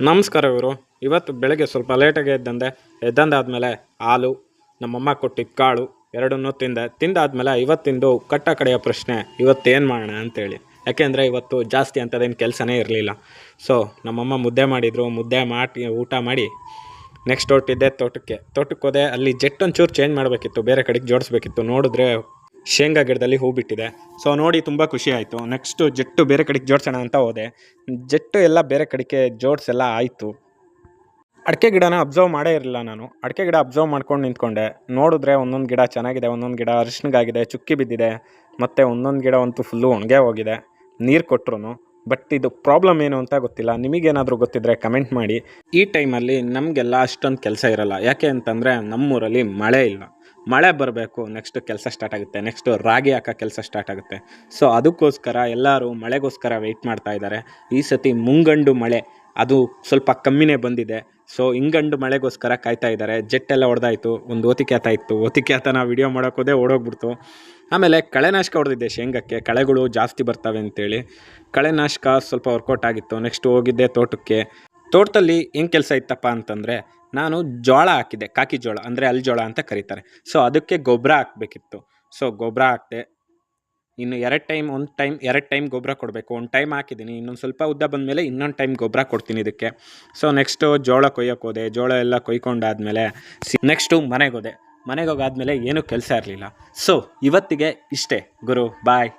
ನಮಸ್ಕಾರ ಇವರು ಇವತ್ತು ಬೆಳಗ್ಗೆ ಸ್ವಲ್ಪ ಲೇಟಾಗಿ ಎದ್ದಂದೆ. ಎದ್ದಂದಾದಮೇಲೆ ಹಾಲು, ನಮ್ಮಮ್ಮ ಕೊಟ್ಟಿದ್ದ ಕಾಳು, ಎರಡನ್ನೂ ತಿಂದೆ. ತಿಂದಾದಮೇಲೆ ಇವತ್ತಿಂದು ಕಟ್ಟ ಕಡೆಯ ಪ್ರಶ್ನೆ, ಇವತ್ತೇನು ಮಾಡೋಣ ಅಂತೇಳಿ. ಯಾಕೆಂದರೆ ಇವತ್ತು ಜಾಸ್ತಿ ಅಂಥದ್ದೇನು ಕೆಲಸನೇ ಇರಲಿಲ್ಲ. ಸೊ ನಮ್ಮಮ್ಮ ಮುದ್ದೆ ಮಾಡಿದರು, ಮುದ್ದೆ ಮಾಡಿ, ಊಟ ಮಾಡಿ ನೆಕ್ಸ್ಟ್ ಹೊಟ್ಟಿದ್ದೆ ತೋಟಕ್ಕೆ ತೋಟಕ್ಕೆ ಹೋದೆ. ಅಲ್ಲಿ ಜೆಟ್ ಒಂಚೂರು ಚೇಂಜ್ ಮಾಡಬೇಕಿತ್ತು, ಬೇರೆ ಕಡೆಗೆ ಜೋಡಿಸ್ಬೇಕಿತ್ತು. ನೋಡಿದ್ರೆ ಶೇಂಗಾ ಗಿಡದಲ್ಲಿ ಹೂ ಬಿಟ್ಟಿದೆ ಸೊ ನೋಡಿ ತುಂಬ ಖುಷಿ ಆಯಿತು. ನೆಕ್ಸ್ಟು ಜೆಟ್ಟು ಬೇರೆ ಕಡೆಗೆ ಜೋಡಿಸೋಣ ಅಂತ ಹೋದೆ. ಜೆಟ್ಟು ಎಲ್ಲ ಬೇರೆ ಕಡೆಗೆ ಜೋಡಿಸೆಲ್ಲ ಆಯಿತು. ಅಡಿಕೆ ಗಿಡನ ಅಬ್ಸರ್ವ್ ಮಾಡೇ ಇರಲಿಲ್ಲ ನಾನು. ಅಡಿಕೆ ಗಿಡ ಅಬ್ಸರ್ವ್ ಮಾಡ್ಕೊಂಡು ನಿಂತ್ಕೊಂಡೆ. ನೋಡಿದ್ರೆ ಒಂದೊಂದು ಗಿಡ ಚೆನ್ನಾಗಿದೆ, ಒಂದೊಂದು ಗಿಡ ಅರಿಶಿಣಗಾಗಿದೆ, ಚುಕ್ಕಿ ಬಿದ್ದಿದೆ. ಮತ್ತು ಒಂದೊಂದು ಗಿಡ ಅಂತೂ ಫುಲ್ಲು ಒಣಗೆ ಹೋಗಿದೆ. ನೀರು ಕೊಟ್ಟರು ಬಟ್ ಇದು ಪ್ರಾಬ್ಲಮ್ ಏನು ಅಂತ ಗೊತ್ತಿಲ್ಲ. ನಿಮಗೇನಾದರೂ ಗೊತ್ತಿದ್ದರೆ ಕಮೆಂಟ್ ಮಾಡಿ. ಈ ಟೈಮಲ್ಲಿ ನಮಗೆಲ್ಲ ಅಷ್ಟೊಂದು ಕೆಲಸ ಇರಲ್ಲ. ಯಾಕೆ ಅಂತಂದರೆ ನಮ್ಮೂರಲ್ಲಿ ಮಳೆ ಇಲ್ಲ. ಮಳೆ ಬರಬೇಕು ನೆಕ್ಸ್ಟ್ ಕೆಲಸ ಸ್ಟಾರ್ಟ್ ಆಗುತ್ತೆ ನೆಕ್ಸ್ಟು ರಾಗಿ ಹಾಕೋ ಕೆಲಸ ಸ್ಟಾರ್ಟ್ ಆಗುತ್ತೆ. ಸೊ ಅದಕ್ಕೋಸ್ಕರ ಎಲ್ಲರೂ ಮಳೆಗೋಸ್ಕರ ವೆಯ್ಟ್ ಮಾಡ್ತಾ ಇದ್ದಾರೆ. ಈ ಸತಿ ಮುಂಗಂಡು ಮಳೆ, ಅದು ಸ್ವಲ್ಪ ಕಮ್ಮಿನೇ ಬಂದಿದೆ. ಸೊ ಹಿಂಗಂಡು ಮಳೆಗೋಸ್ಕರ ಕಾಯ್ತಾ ಇದ್ದಾರೆ. ಜೆಟ್ ಎಲ್ಲ ಹೊಡೆದಾಯ್ತು ಒಂದು ಓತಿಕ್ಯಾತ ಇತ್ತು. ಓತಿಕ್ಯಾತ ನಾವು ವಿಡಿಯೋ ಮಾಡೋಕ್ಕೋದೆ ಓಡೋಗ್ಬಿಡ್ತು. ಆಮೇಲೆ ಕಳೆನಾಶಕ ಹೊಡೆದಿದ್ದೆ ಶೇಂಗಕ್ಕೆ. ಕಳೆಗಳು ಜಾಸ್ತಿ ಬರ್ತವೆ ಅಂತೇಳಿ. ಕಳೆನಾಶಕ ಸ್ವಲ್ಪ ವರ್ಕೌಟ್ ಆಗಿತ್ತು. ನೆಕ್ಸ್ಟ್ ಹೋಗಿದ್ದೆ ತೋಟಕ್ಕೆ. ತೋಟದಲ್ಲಿ ಏನು ಕೆಲಸ ಇತ್ತಪ್ಪ ಅಂತಂದರೆ ನಾನು ಜೋಳ ಹಾಕಿದೆ ಕಾಕಿ ಜೋಳ, ಅಂದರೆ ಅಲ್ಲಿ ಜೋಳ ಅಂತ ಕರೀತಾರೆ. ಸೊ ಅದಕ್ಕೆ ಗೊಬ್ಬರ ಹಾಕಬೇಕಿತ್ತು. ಸೊ ಗೊಬ್ಬರ ಹಾಕಿದೆ, ಇನ್ನು ಎರಡು ಟೈಮ್ ಒಂದು ಟೈಮ್ ಎರಡು ಟೈಮ್ ಗೊಬ್ಬರ ಕೊಡಬೇಕು. ಒಂದು ಟೈಮ್ ಹಾಕಿದ್ದೀನಿ, ಇನ್ನೊಂದು ಸ್ವಲ್ಪ ಉದ್ದ ಬಂದಮೇಲೆ ಇನ್ನೊಂದು ಟೈಮ್ ಗೊಬ್ಬರ ಕೊಡ್ತೀನಿ ಇದಕ್ಕೆ. ಸೊ ನೆಕ್ಸ್ಟು ಜೋಳ ಕೊಯ್ಯೋಕೆ ಹೋದೆ, ಜೋಳ ಎಲ್ಲ ಕೊಯ್ಕೊಂಡಾದ್ಮೇಲೆ, ಸಿ ನೆಕ್ಸ್ಟು ಮನೆಗೆ ಹೋದೆ. ಮನೆಗೆ ಹೋಗಾದ್ಮೇಲೆ ಏನೂ ಕೆಲಸ ಇರಲಿಲ್ಲ. ಸೊ ಇವತ್ತಿಗೆ ಇಷ್ಟೇ, ಗುರು ಬಾಯ್